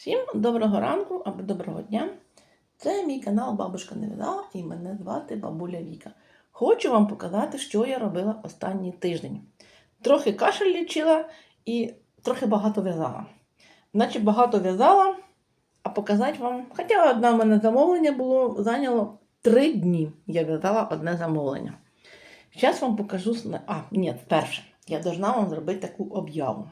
Всім доброго ранку або доброго дня. Це мій канал Бабушка не видала і мене звати Бабуля Віка. Хочу вам показати, що я робила останній тиждень. Трохи кашель лічила і трохи багато в'язала. Наче багато в'язала, а показати вам. Хоча одне в мене замовлення було, зайняло три дні. Я в'язала одне замовлення. Зараз вам покажу. А, ні, перше. Я должна вам зробити таку об'яву.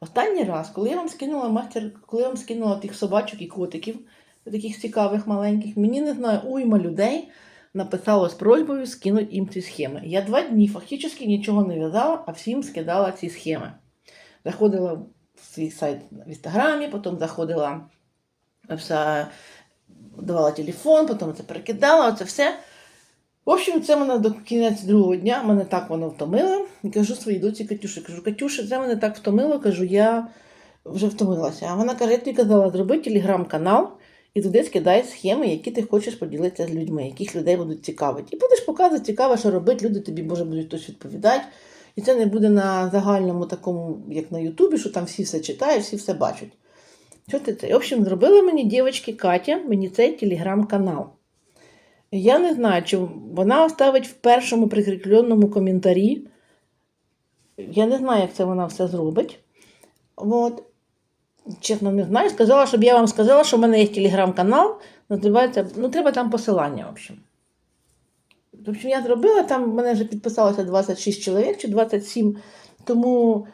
Останній раз, коли я вам скинула мастер, коли я вам скинула тих собачок і котиків, таких цікавих маленьких, мені не знаю, уйма людей написало з просьбою скинути їм ці схеми. Я два дні фактично нічого не в'язала, а всім скидала ці схеми. Заходила в свій сайт в інстаграмі, потім заходила все, давала телефон, потім це перекидала, оце все. В общем, це мене до кінець другого дня, мене так воно втомило. І кажу своїй доці Катюші, кажу, Катюша, це мене так втомило, кажу, я вже втомилася. А вона каже, я тобі казала, зроби телеграм-канал і туди скидай схеми, які ти хочеш поділитися з людьми, яких людей будуть цікавити. І будеш показувати цікаве, що робити, люди тобі, може, будуть хтось відповідати. І це не буде на загальному такому, як на Ютубі, що там всі все читають, всі все бачать. Що ти це? В общем, зробила мені дівчатки Катя, мені цей телеграм-канал. Я не знаю, чи вона оставить в першому прикріпленому коментарі. Я не знаю, як це вона все зробить. От. Чесно, не знаю. Сказала, щоб я вам сказала, що в мене є телеграм-канал. Називається, ну, треба там посилання, в общем. В общем, я зробила, там в мене вже підписалося 26 чоловік чи 27. Тому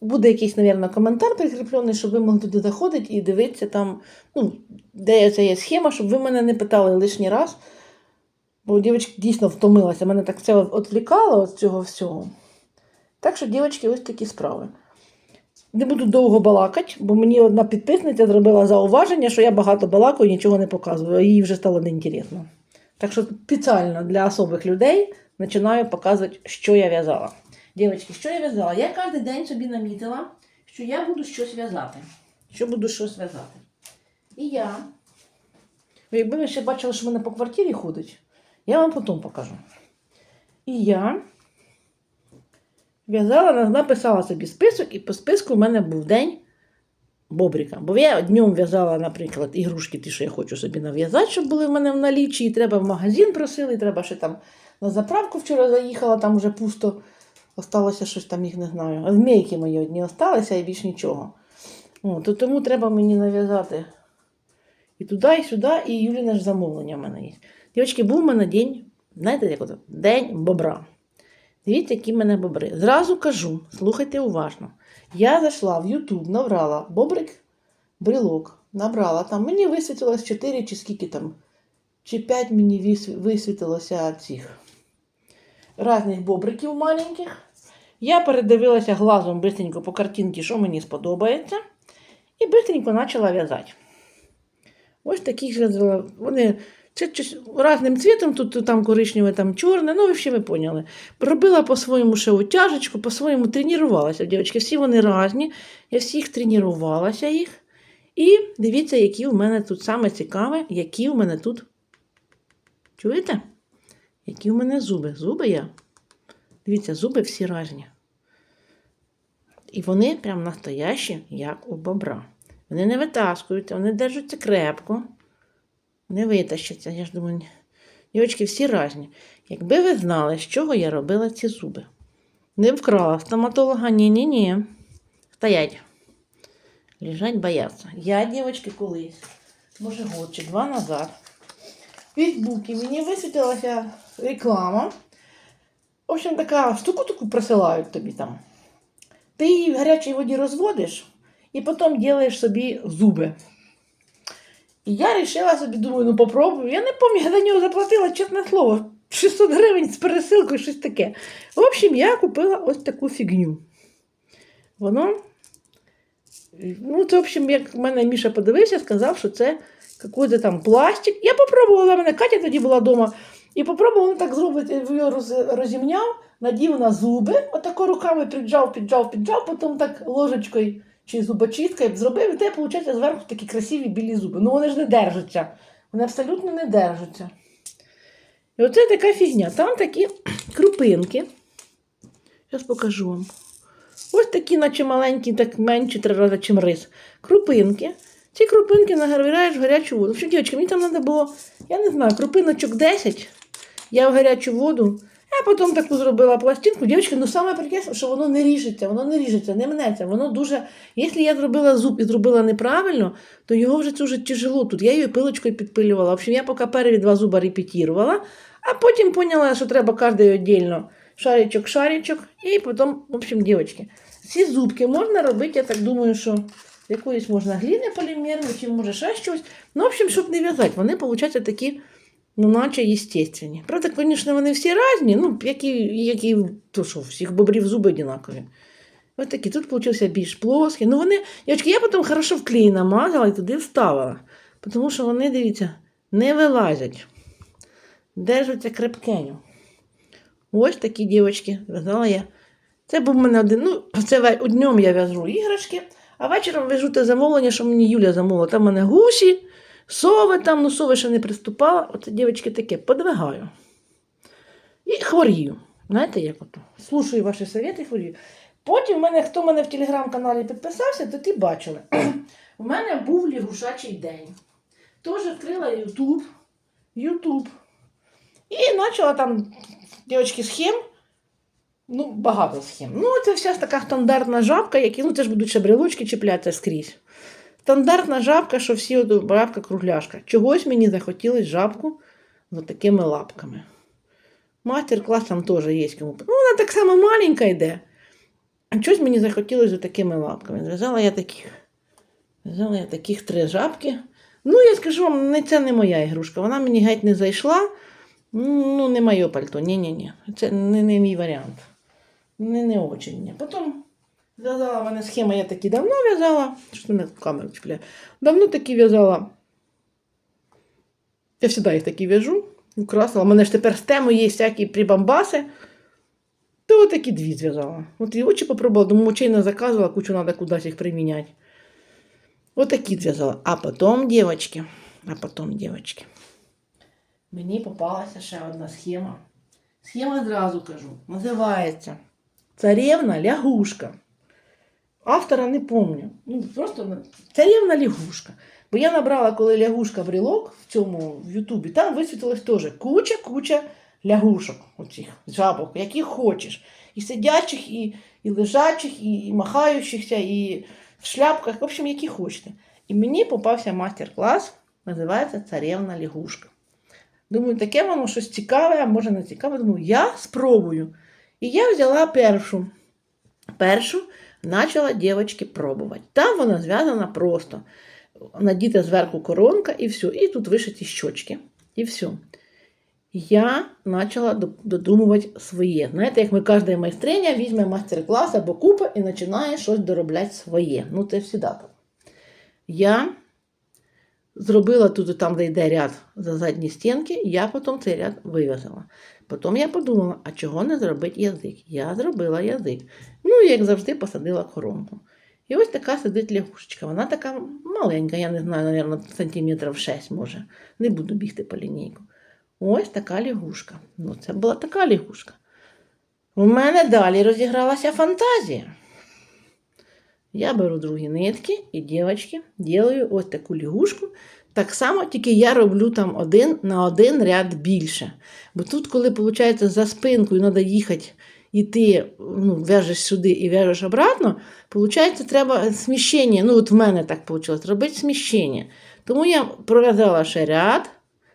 буде якийсь, мабуть, коментар прикріплений, щоб ви могли туди заходити і дивитися там, ну, де це є схема, щоб ви мене не питали лишній раз. Бо дівчинка дійсно втомилася, мене так це відвлікало від цього всього. Так що, дівчатки, ось такі справи. Не буду довго балакати, бо мені одна підписниця зробила зауваження, що я багато балакаю і нічого не показую, їй вже стало неінтересно. Так що спеціально для особих людей починаю показувати, що я в'язала. Дівчатки, що я в'язала? Я кожен день собі намітила, що я буду щось в'язати. Що буду щось в'язати. І я. Ви Якби ви ще бачили, що в мене по квартирі ходить, я вам потім покажу. І я в'язала, написала собі список, і по списку в мене був день бобрика. Бо я днем в'язала, наприклад, ігрушки, ті, що я хочу собі нав'язати, щоб були в мене в наліччі, і треба в магазин просили, і треба ще там на заправку вчора заїхала, там вже пусто. Осталося щось там, їх не знаю. Змійки мої одні осталися і більш нічого. О, то тому треба мені нав'язати і туди, і сюди, і Юліна ж замовлення в мене є. Дівчатки, був у мене день, знаєте, як ото? День бобра. Дивіться, які в мене бобри. Зразу кажу, слухайте уважно. Я зайшла в YouTube, набрала бобрик, брелок, набрала там. Мені висвітилось 4 чи скільки там, чи 5 мені висвітилося цих різних бобриків маленьких. Я передивилася глазом бистренько по картинці, що мені сподобається, і бистренько почала в'язати. Ось таких же. Вони чи, чи, різним цвітом, тут там коричневе, там чорне, ну, ви ще ви поняли. Робила по-своєму ще утяжечку, по-своєму тренувалася. Дівчатки, всі вони різні. Я всіх тренувалася їх. І дивіться, які в мене тут саме цікаве, які в мене тут. Чуєте? Які в мене зуби? Зуби я. Дивіться, зуби всі різні. І вони прям настоящі, як у бобра. Вони не витаскуються, вони держаться крепко, не витащаться. Я ж думаю, дівчатки всі різні. Якби ви знали, з чого я робила ці зуби. Не вкрала стоматолога, ні-ні-ні. Стоять. Лежать, бояться. Я, дівчатки, колись, може, год чи два назад, в Фейсбуці мені висвітилася реклама. В общем, така штуку таку присилають тобі там. Ти її в гарячій воді розводиш і потім робиш собі зуби. І я вирішила собі, думаю, ну попробую. Я не пам'ятаю, я за нього заплатила, чесне слово, 600 гривень з пересилкою, щось таке. В общем, я купила ось таку фігню. Воно. Ну, це, в общем, як мене Міша подивився, сказав, що це якийсь там пластик. Я попробувала, мене Катя тоді була вдома. І попробувала так зробити, його роз- розімняв, надів на зуби, отако руками піджав, піджав, піджав, потім так ложечкою чи зубочисткою зробив, і те, виходить, зверху такі красиві білі зуби. Ну вони ж не держаться. Вони абсолютно не держаться. І оце така фігня. Там такі крупинки. Зараз покажу вам. Ось такі, наче маленькі, так менші три рази, чим рис. Крупинки. Ці крупинки награвіраєш в гарячу воду. Що, дівчатки, мені там треба було, я не знаю, крупиночок 10. Я в гарячу воду. Я потім таку зробила пластинку. Дівчатки, ну саме прикесне, що воно не ріжеться, воно не ріжеться, не мнеться. Воно дуже. Якщо я зробила зуб і зробила неправильно, то його вже вже тяжело тут. Я її пилочкою підпилювала. В общем, я поки перші два зуба репетірувала, а потім поняла, що треба кожен віддільно шаричок, шаричок, і потім, в общем, дівчатки, ці зубки можна робити, я так думаю, що якоїсь можна гліни полімерної, чи може ще щось. Ну, в общем, щоб не в'язати, вони, виходять, такі, ну, наче естественні. Правда, звісно, вони всі різні, ну, які, які то що, всіх бобрів зуби однакові. Ось такі, тут получився більш плоский. Ну, вони, дівчатки, я потім хорошо в клей намазала і туди вставила. Тому що вони, дивіться, не вилазять. Держаться крепкеньо. Ось такі дівчатки, в'язала я. Це був мене один. Ну, це днем я в'яжу іграшки, а вечором в'яжу те замовлення, що мені Юля замовила. Там в мене гусі, сови там, ну сови ще не приступала. Оце дівчатки таке, подвигаю. І хворію. Знаєте, як ото? Слушаю ваші совєти, хворію. Потім в мене, хто мене в телеграм-каналі підписався, то ті бачили. У мене був лягушачий день. Тож відкрила Ютуб. Ютуб. І почала там, дівчатки, схем. Ну, багато схем. Ну, це вся така стандартна жабка, які, ну, це ж будуть ще брелочки чіплятися скрізь. Стандартна жабка, що всі от жабка кругляшка. Чогось мені захотілося жабку з такими лапками. Мастер-клас там теж є кому. Ну, вона так само маленька йде. А щось мені захотілося з такими лапками. Зв'язала я таких. Зв'язала я таких три жабки. Ну, я скажу вам, це не моя ігрушка. Вона мені геть не зайшла. Ну, не моє пальто. Ні-ні-ні. Це не, не мій варіант. Не, не очень. Потім в'язала мене схема, я такі давно в'язала. Що мене камеру чіпляє? Давно такі в'язала. Я завжди їх такі в'яжу. Украсила. У мене ж тепер з тему є всякі прибамбаси. То такі дві зв'язала. От і очі попробувала, думаю, очей не заказувала, кучу треба кудись їх приміняти. Вот такі зв'язала. А потім, дівчатки, а потім, дівчатки, мені попалася ще одна схема. Схема зразу кажу. Називається Царевна лягушка. Автора не помню. Ну, просто царевна лягушка. Бо я набрала, коли лягушка брелок в цьому в Ютубі, там висвітилось теж куча-куча лягушок, оцих жабок, яких хочеш. І сидячих, і, і лежачих, і, і махаючихся, і в шляпках, в общем, які хочете. І мені попався мастер-клас, називається Царевна лягушка. Думаю, таке воно щось цікаве, а може не цікаве. Думаю, я спробую. І я взяла першу. Першу почала дівчатки пробувати. Там вона зв'язана просто. Надіта зверху коронка і все. І тут вишиті щочки. І все. Я почала додумувати своє. Знаєте, як ми кожна майстриня візьме мастер-клас або купа і починає щось доробляти своє. Ну, це завжди так. Я зробила тут, там, де йде ряд за задні стінки, я потім цей ряд вив'язала. Потім я подумала, а чого не зробити язик? Я зробила язик. Ну, і як завжди, посадила коронку. І ось така сидить лягушечка. Вона така маленька, я не знаю, мабуть, сантиметрів 6 може. Не буду бігти по лінійку. Ось така лягушка. Ну, це була така лягушка. У мене далі розігралася фантазія. Я беру другі нитки і дівчатки, ділаю ось таку лягушку. Так само, тільки я роблю там один на один ряд більше. Бо тут, коли виходить, за спинкою треба їхати, і ти ну, в'яжеш сюди і в'яжеш обратно, виходить, треба сміщення. Ну, от в мене так вийшло, робити сміщення. Тому я пров'язала ще ряд,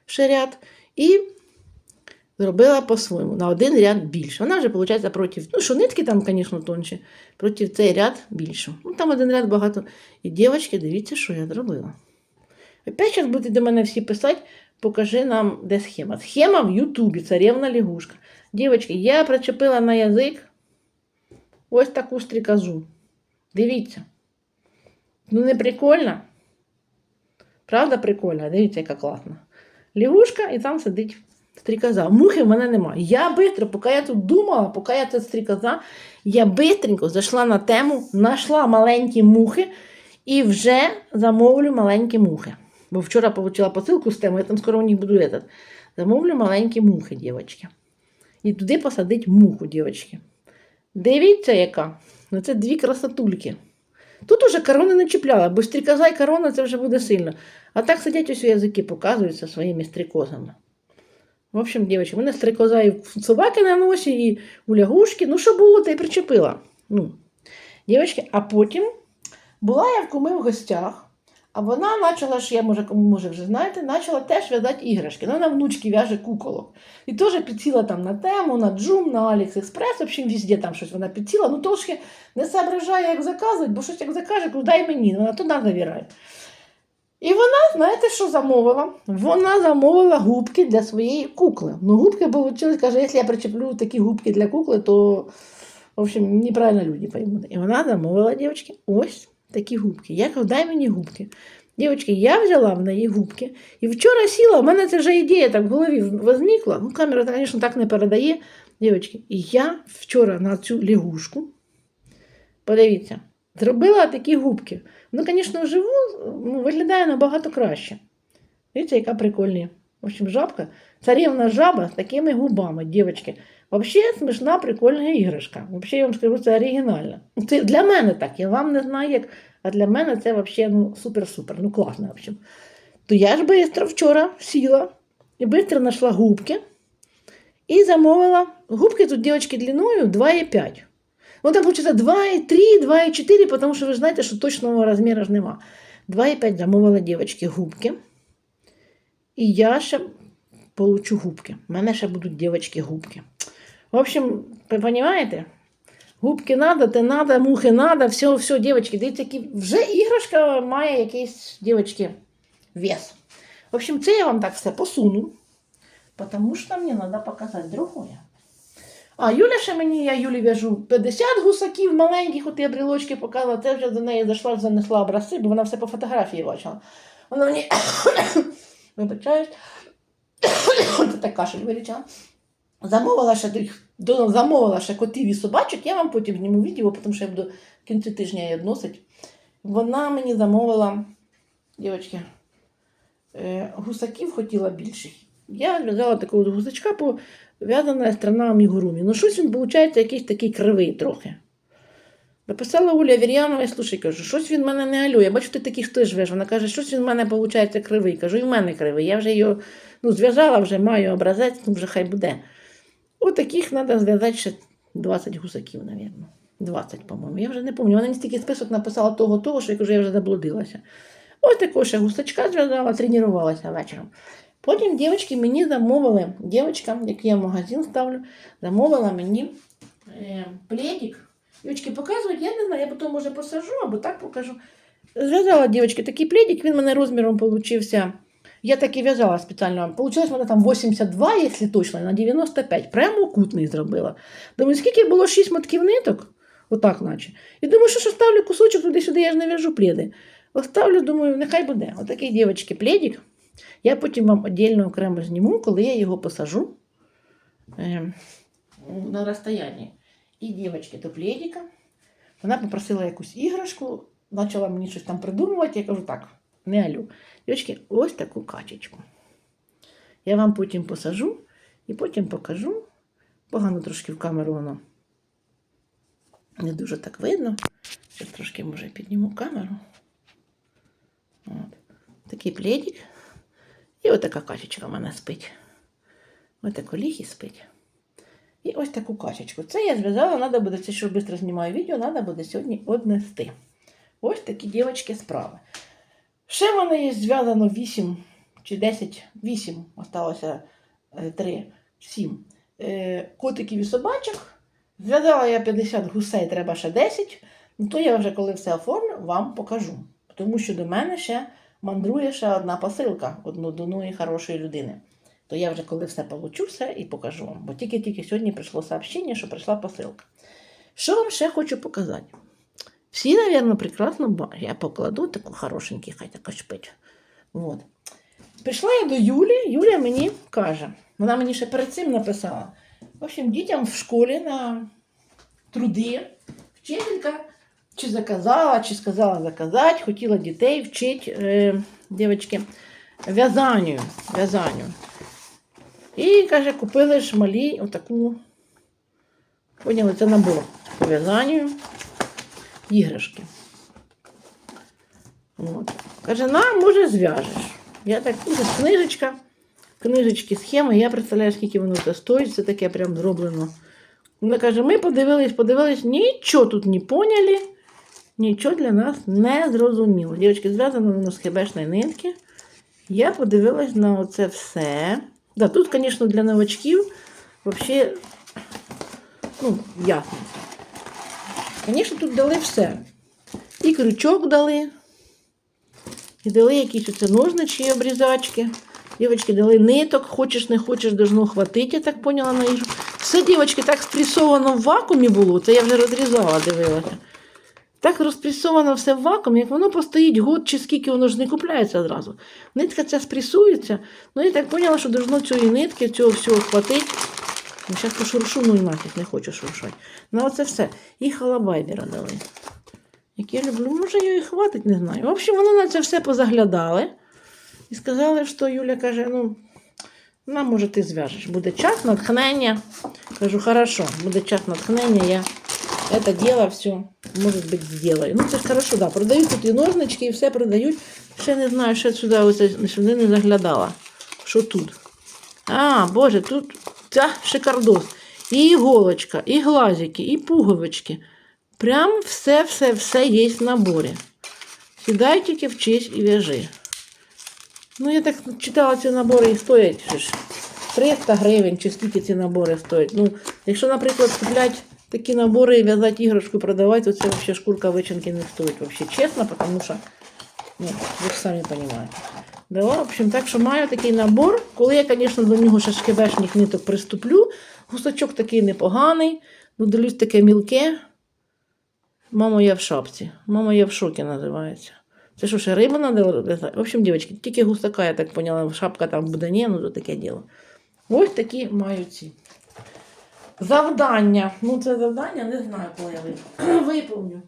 ще ряд і зробила по-своєму, на один ряд більше. Вона вже, виходить, проти, ну, що нитки там, звісно, тонші, проти цей ряд більше. Ну, там один ряд багато. І дівчатки, дивіться, що я зробила. Опять зараз будете до мене всі писати, покажи нам, де схема. Схема в Ютубі, царевна лягушка. Дівчатки, я причепила на язик ось таку стріказу. Дивіться. Ну, не прикольно? Правда, прикольно? Дивіться, яка класна. Лягушка і там сидить стрікоза. Мухи в мене немає. Я бистро, поки я тут думала, поки я тут стрікоза, я бистренько зайшла на тему, знайшла маленькі мухи і вже замовлю маленькі мухи. Бо вчора отримала посилку з тему, я там скоро у них буду этот. Замовлю маленькі мухи, дівчатки. І туди посадить муху, дівчатки. Дивіться, яка. Ну, це дві красотульки. Тут уже корони не чіпляла, бо стрікоза і корона це вже буде сильно. А так сидять ось язики показуються своїми стрікозами. В общем, дівчатки, у мене стрікоза і собаки на носі, і у лягушки. Ну, що було, та й причепила. Ну, дівчатки, а потім була я в куми в гостях, а вона почала ж, я може, кому може вже знаєте, почала теж в'язати іграшки. Ну, Вона внучки в'яже куколок. І теж підсіла там на тему, на Джум, на Аліекспрес, в общем, везде там щось вона підсіла. Ну, трошки не соображає, як заказувати, бо щось як закаже, дай мені, вона туди завірає. І вона, знаєте, що замовила? Вона замовила губки для своєї кукли. Ну, губки вийшли, каже, якщо я причеплю такі губки для кукли, то, в общем, неправильно люди поймуть. І вона замовила, дівчатки, ось такі губки. Я кажу, дай мені губки. Дівчатки, я взяла в неї губки. І вчора сіла, в мене це вже ідея так в голові возникла. Ну, камера, звісно, так не передає. Дівчатки, і я вчора на цю лягушку, подивіться, зробила такі губки. Ну, звісно, вживу ну, виглядає набагато краще. Дивіться, яка прикольна. В общем, жабка, царівна жаба з такими губами, дівчатки. Взагалі смішна, прикольна іграшка. Взагалі, я вам скажу, це оригінально. Це для мене так, я вам не знаю як, а для мене це взагалі ну, супер-супер, ну класно, в общем. То я ж швидко вчора сіла і швидко знайшла губки і замовила. Губки тут, дівчатки, длиною 2,5. Ну, там виходить 2,3, 2,4, тому що ви знаєте, що точного розміру ж нема. 2,5 замовила дівчатки губки. І я ще получу губки. У мене ще будуть дівчатки губки. В общем, ви розумієте? Губки надо, те надо, мухи надо, все, все, дівчатки, дивіться, які вже іграшка має якийсь, дівчатки, вес. В общем, це я вам так все посуну, тому що мені треба показати другое. А Юля ще мені, я Юлі в'яжу 50 гусаків маленьких, от я брілочки показувала, це вже до неї зайшла, занесла образці, бо вона все по фотографії бачила. Вона мені, вибачаюсь, це так кашель вирічала. Замовила ще до- замовила ще котів і собачок, я вам потім зніму відео, тому що я буду в кінці тижня її відносити. Вона мені замовила, дівчатки, е, гусаків хотіла більших. Я взяла такого гусачка по в'язана страна амігурумі. Ну, щось він, виходить, якийсь такий кривий трохи. Написала Оля Вір'янова, слушай, кажу, щось він мене не алює. Бачу, ти таких теж веш. Вона каже, щось він в мене виходить кривий. Кажу, і в мене кривий. Я вже його ну, зв'язала, вже маю образець, ну вже хай буде. От таких треба зв'язати ще 20 гусаків, мабуть. 20, по-моєму. Я вже не пам'ятаю. Вона мені стільки список написала того, того, що я кажу, я вже заблудилася. Ось такого ще гусачка зв'язала, тренувалася вечором. Потім дівчатки мені замовили, дівчатка, яку я в магазин ставлю, замовила мені е, пледик. Дівчатки показують, я не знаю, я потім може посажу або так покажу. Зв'язала дівчатки такий пледик, він мене розміром получився. Я так і в'язала спеціально. Получилось в там 82, якщо точно, на 95. Прямокутний зробила. Думаю, скільки було 6 мотків ниток, отак наче. І думаю, що ж ставлю кусочок туди-сюди, я ж не в'яжу пледи. Оставлю, думаю, нехай буде. Отакий, дівчатки, пледик. Я потім вам віддільно окремо зніму, коли я його посажу е, на розстоянні. І дівчатки до пледика. Вона попросила якусь іграшку, почала мені щось там придумувати. Я кажу, так, не алю. Дівчатки, ось таку качечку. Я вам потім посажу і потім покажу. Погано трошки в камеру воно. Не дуже так видно. Зараз трошки, може, підніму камеру. От. Такий пледик. І ось така качечка в мене спить. Ось ліг і спить. І ось таку качечку. Це я зв'язала, треба буде, це що швидко знімаю відео, треба буде сьогодні однести. Ось такі дівчатки справи. Ще в мене є зв'язано 8 чи 10, 8, осталося 3, 7 е, котиків і собачок. Зв'язала я 50 гусей, треба ще 10. Ну, то я вже, коли все оформлю, вам покажу. Тому що до мене ще мандрує ще одна посилка од одної хорошої людини. То я вже коли все получу, все і покажу вам. Бо тільки-тільки сьогодні прийшло сообщення, що прийшла посилка. Що вам ще хочу показати? Всі, мабуть, прекрасно бачать. Я покладу таку хорошенький, хай така шпить. От. Прийшла я до Юлі, Юля мені каже, вона мені ще перед цим написала. В общем, дітям в школі на труди вчителька чи заказала, чи сказала заказати, хотіла дітей вчити, е, дівчатки, в'язанню. в'язанню. І каже, купили ж малі отаку, поняли, це набор по в'язанню іграшки. От. Каже, на, може, зв'яжеш. Я так, це книжечка, книжечки, схеми, я представляю, скільки воно це стоїть, це таке прям зроблено. Вона каже, ми подивились, подивились, нічого тут не поняли, нічого для нас не зрозуміло. Дівчатки, зв'язано воно з хебешної нитки. Я подивилась на оце все. Да, тут, звісно, для новачків взагалі, ну, ясно. Звісно, тут дали все. І крючок дали, і дали якісь оце ножничі обрізачки. Дівчатки дали ниток, хочеш, не хочеш, должно хватити, я так поняла на їжу. Все, дівчатки, так спресовано в вакуумі було, це я вже розрізала, дивилася. Так розпресовано все в вакуумі, як воно постоїть год чи скільки воно ж не купляється одразу. Нитка ця спресується. Ну я так поняла, що должно цієї нитки, цього всього хватить. Ну, зараз пошуршу, ну і нафіг, не хочу шуршати. Ну оце все. І халабайдера дали. Як я люблю, може її хватить, не знаю. В общем, вони на це все позаглядали. І сказали, що Юля каже, ну, нам, може, ти зв'яжеш. Буде час натхнення. Кажу, хорошо, буде час натхнення, я это дело все, может быть, сделаю. Ну, це ж хорошо, да, продають тут і ножнички, і все продають. Ще не знаю, ще сюди, оце, сюди не заглядала. Що тут? А, боже, тут ця шикардос. І іголочка, і глазики, і пуговички. Прям все-все-все є в наборі. Сідай тільки вчись і в'яжи. Ну, я так читала ці набори і стоять 300 гривень, чи скільки ці набори стоять. Ну, якщо, наприклад, купляти такі набори в'язати іграшку, продавати, то це взагалі шкурка вичинки не стоїть. Вообще, чесно, тому що, ну, ви ж самі розумієте. Да, в общем, так що маю такий набор. Коли я, звісно, до нього ще шкебешних ниток приступлю, гусачок такий непоганий, ну, дивлюсь таке мілке. Мамо, я в шапці. Мамо, я в шокі називається. Це що, ще рибу надо в'язати? В общем, дівчатки, тільки гусака, я так поняла, шапка там буде, ні, ну то таке діло. Ось такі маю ці. Завдання. Ну, це завдання, не знаю, коли я вип- виповню.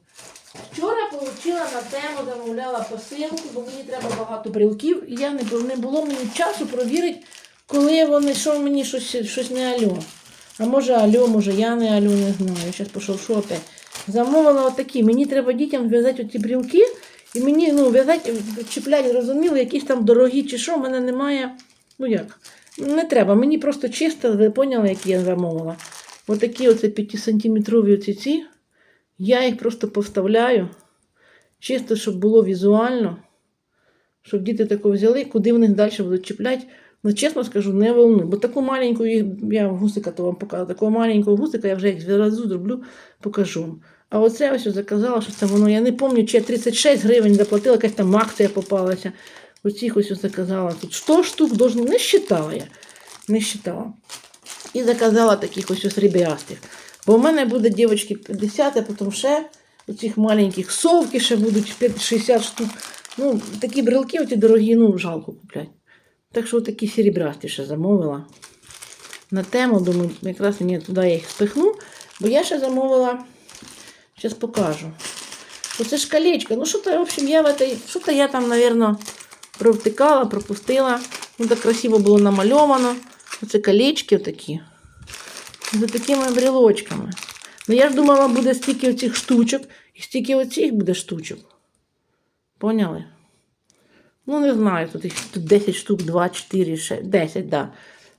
Вчора отримала на тему, замовляла посилку, бо мені треба багато брілків, і я не, не було мені часу провірити, коли вони, що мені щось, щось не альо. А може альо, може я не альо, не знаю. Зараз пішов опять. Замовила отакі. Мені треба дітям зв'язати оці брілки, і мені ну, в'язати, чіпляти, зрозуміло, якісь там дорогі чи що, в мене немає. Ну як? Не треба. Мені просто чисто, ви поняли, які я замовила. Отакі оце 5-сантиметрові оці ці. Я їх просто поставляю. Чисто, щоб було візуально. Щоб діти тако взяли, куди в них далі будуть чіпляти. Ну, чесно скажу, не волну. Бо таку маленьку, їх- я гусика то вам покажу, такого маленького гусика я вже як зразу зроблю, покажу. А оце ось заказала, що це воно. Я не пам'ятаю, чи я 36 гривень заплатила, якась там акція попалася. Оцих ось заказала. Тут 100 штук должно, не считала я. Не считала. І заказала таких ось ось ребястих. Бо в мене буде, дівчатки, 50, а потім ще оцих маленьких совки ще будуть 5 60 штук. Ну, такі брелки, оті дорогі, ну, жалко купляти. Так що такі серебрясті ще замовила. На тему, думаю, якраз ні, туди я їх спихну. Бо я ще замовила, зараз покажу. Оце ж колечко. Ну, що-то, в общем, я в этой, що-то я там, наверное, провтикала, пропустила. Ну, так красиво було намальовано. Оце колечки такі. За такими брілочками. Ну, я ж думала, буде стільки оцих штучок, і стільки оцих буде штучок. Поняли? Ну, не знаю, тут, їх, тут 10 штук, 2, 4, 6, 10, да.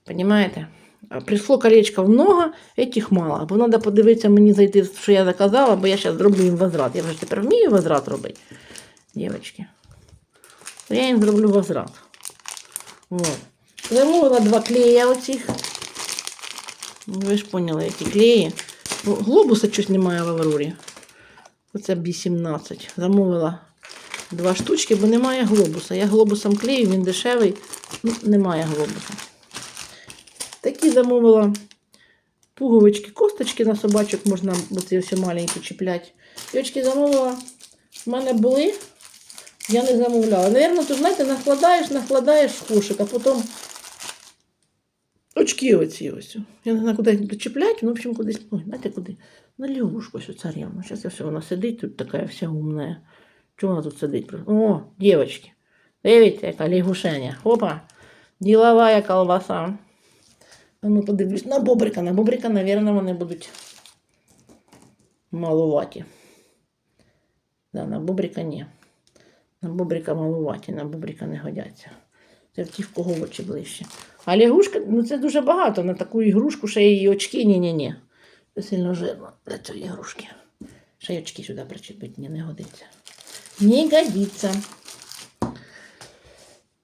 Понимаете? А Прийшло колечко много, этих мало. Бо треба подивитися мені зайти, що я заказала, бо я зараз зроблю їм возврат. Я вже тепер вмію возврат робити, дівчатки. Я їм зроблю возврат. Замовила два клея оцих. Ви ж поняли, які клеї. Глобуса щось немає в Аврорі. Оце B17. Замовила два штучки, бо немає глобуса. Я глобусом клею, він дешевий, ну, немає глобуса. Такі замовила пуговички, косточки на собачок можна оці ось маленькі чіпляти. Дівчатки замовила. В мене були, я не замовляла. Наверно, то знаєте, накладаєш, накладаєш в кошик, а потім очки оці ось. Я не знаю, куди їх дочіпляти, ну, в общем, кудись. Ой, знаєте куди? На лягушку ось царівна. Зараз я все, вона сидить тут така вся умна. Чого вона тут сидить? О, дівчатки. Дивіться, яка лягушеня. Опа. Ділова колбаса. А ну подивлюсь. На бобрика. На бобрика, мабуть, вони будуть маловаті. Да, на бобрика ні. На бобрика малуваті, на бобрика не годяться. Це в ті, в кого очі ближче. А лягушка, ну це дуже багато. На таку ігрушку ще її очки, ні-ні-ні. Це сильно жирно для цієї ігрушки. Ще й очки сюди причепити, ні, не годиться. Не годится.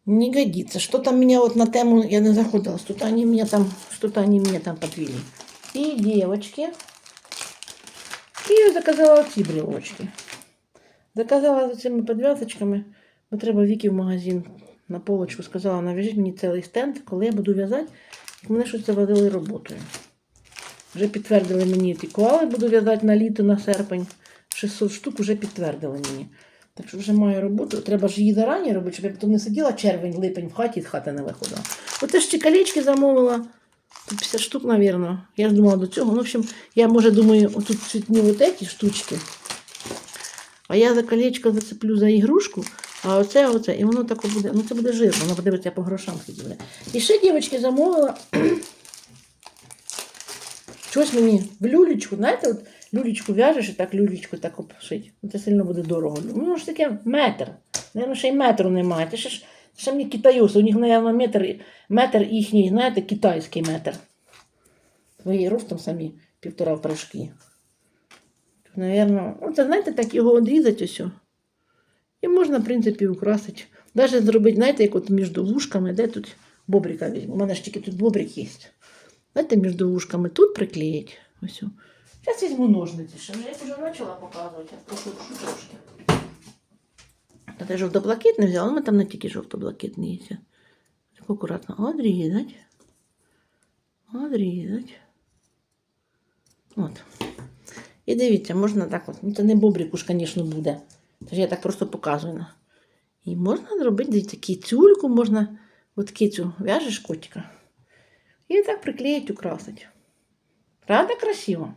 Не годится. Что-то меня вот на тему, я не заходила, что-то они меня там, что-то они там подвели. И девочки. І заказала ці брелочки. Заказала за цими підв'язочками, бо треба Віки в магазин на полочку. Сказала, нав'яжіть мені цілий стенд, коли я буду в'язати, мене щось заводили роботою. Вже підтвердили мені ті коали, буду в'язати на літо, на серпень. 600 штук вже підтвердили мені. Так що вже маю роботу. Треба ж її зарані робити, щоб я потім не сиділа червень, липень в хаті з хати не виходила. Оце ж ці колечки замовила. Тут 50 штук, мабуть. Я ж думала до цього. Ну, в общем, я, може, думаю, отут цвітні вот ці штучки. А я за колечко зацеплю за ігрушку, а оце, оце, і воно тако буде. Ну це буде жирно, воно подивиться по грошам буде. І ще дівчатки замовила. Щось мені в люлечку, знаєте, от люлечку в'яжеш і так люлечку так обшить. Ну, Це сильно буде дорого. Ну, ж таке метр. Наверно, ще й метру немає. Це ще ж ще мені китаюси. У них, мабуть, метр, метр їхній, знаєте, китайський метр. Свої ростом самі півтора прыжки. Наверно, ну, це, знаєте, так його одрізати ось. І можна, в принципі, украсити. Навіть зробити, знаєте, як от між вушками, де тут бобрика візьму. У мене ж тільки тут бобрик є. Знаєте, між вушками тут приклеїть. Ось. Зараз візьму ножниці. Ще я вже почала показувати, я пошуршу трошки. Та ти жовто-блакитний взяла, але ми там не тільки жовто-блакитний є. Так акуратно одрізать. Одрізать. От. І дивіться, можна так от. Ну, це не бобрик уж, звісно, буде. Тож я так просто показую. І можна зробити дивіться, кіцюльку, можна от кицю в'яжеш котика. І так приклеїть, украсить. Правда, красиво?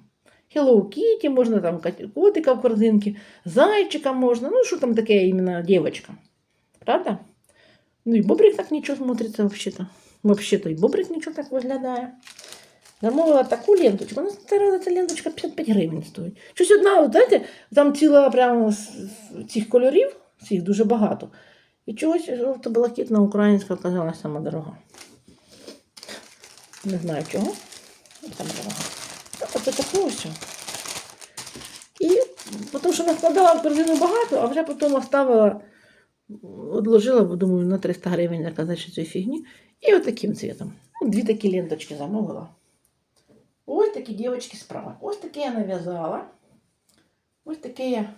Hello Kitty, можна там котика в корзинці, зайчика можна. Ну, що там таке іменно дівчинка. Правда? Ну і бобрик так нічого смотриться взагалі-то. Взагалі-то і бобрик нічого так виглядає. Замовила таку ленточку. Ну, це ця ленточка 55 гривень стоїть. Щось одна, от, знаєте, там ціла прямо з цих кольорів, цих дуже багато. І чогось жовто-блакитна українська оказалась сама дорога. Не знаю чого. Сама дорога. Так, оце таке ось. І тому що накладала в корзину багато, а вже потім оставила, odложила, бо думаю, на 300 гривень заказати цієї фігні. І отаким цвітом. Дві такі ленточки замовила. Ось такі дівчатки справа. Ось таке я нав'язала. Ось таке я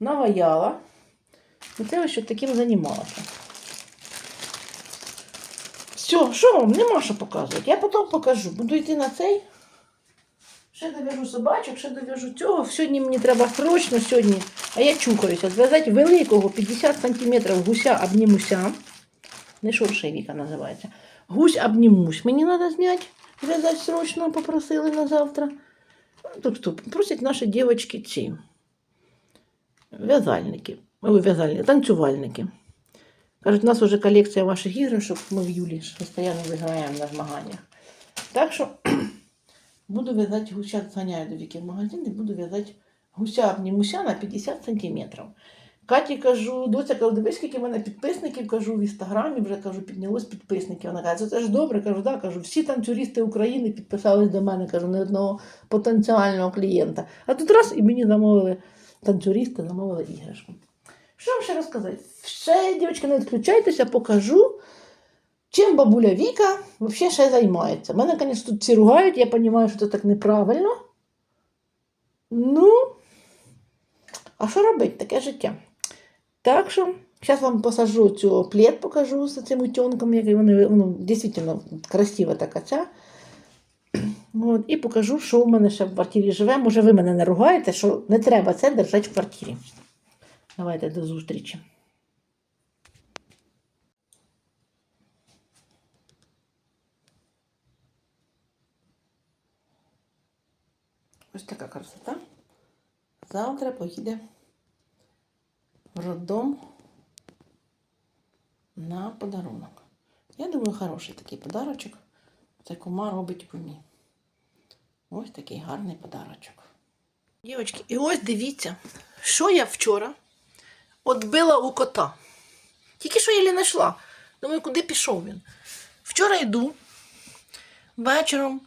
наваяла. І це ось таким займалася. Все, що вам? Нема що показувати. Я потім покажу. Буду йти на цей. Ще дов'яжу собачок, ще дов'яжу цього. Сьогодні мені треба срочно сьогодні, а я чухаюся, зв'язати великого 50 см гуся обнімуся. Не шуршевіка називається. Гусь обнімусь. Мені треба зняти, зв'язати срочно, попросили на завтра. Тут просять наші дівчатки ці в'язальники. Ой, в'язальники, танцювальники. Кажуть, у нас вже колекція ваших іграшок, ми в Юлі постійно виграємо на змаганнях. Так що буду в'язати гуся, зганяю до Віки в магазин і буду в'язати гуся обнімуся на 50 сантиметрів. Каті кажу, доця кажу, дивись, скільки в мене підписників, кажу, в інстаграмі вже кажу, піднялось підписників. Вона каже, це ж добре, кажу, да, кажу, всі танцюристи України підписались до мене, кажу, не одного потенціального клієнта. А тут раз і мені замовили танцюристи, замовили іграшку. Що вам ще розказати? Ще, дівчатки, не відключайтеся, покажу. Чим бабуля Віка взагалі ще займається. Мене, звісно, тут всі ругають, я розумію, що це так неправильно. Ну, а що робити? Таке життя. Так що, зараз вам посажу цю плед, покажу з цим утенком, який вони, ну, дійсно красива така ця. От, і покажу, що в мене ще в квартирі живе. Може, ви мене не ругаєте, що не треба це держати в квартирі. Давайте до зустрічі. Ось така красота. Завтра поїде в роддом на подарунок. Я думаю, хороший такий подарочок. Це кума робить кумі. Ось такий гарний подарочок. Дівчатки, і ось дивіться, що я вчора Отбила у кота. Тільки що я не знайшла. Думаю, куди пішов він. Вчора йду, вечором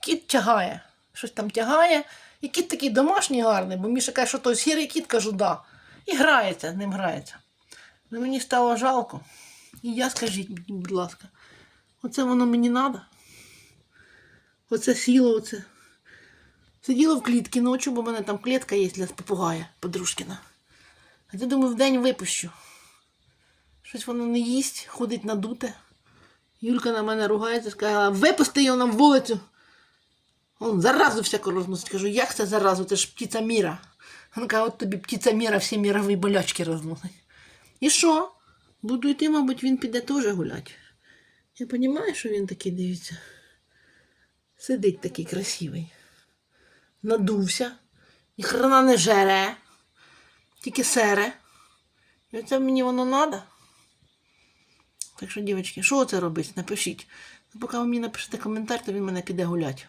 кіт тягає. Щось там тягає. І кіт такий домашній гарний, бо Міша каже, що той сірий кіт, кажу, да. І грається, ним грається. Ну, мені стало жалко. І я скажіть, мені, будь ласка, оце воно мені треба? Оце сіло, оце. Сиділо в клітці ночі, бо в мене там клітка є для попугая подружкина. А я думаю, вдень випущу. Щось воно не їсть, ходить надуте. Юлька на мене ругається, сказала, випусти його на вулицю. Он заразу всяку розносить. Кажу, як це заразу? Це ж птиця міра. Вона каже, от тобі птиця міра всі мірові болячки розносить. І що? Буду йти, мабуть, він піде теж гуляти. Я розумію, що він такий, дивіться. Сидить такий красивий. Надувся. І хрена не жере. Тільки сере. І оце мені воно треба. Так що, дівчатки, що це робить? Напишіть. Ну, поки ви мені напишете коментар, то він мене піде гуляти.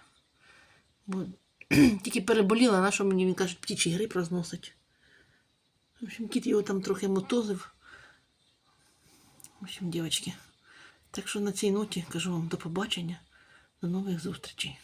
Бо тільки переболіла, на що мені він каже, птічий гриб розносить. В общем, кіт його там трохи мотозив. В общем, дівчатки. Так що на цій ноті кажу вам до побачення, до нових зустрічей.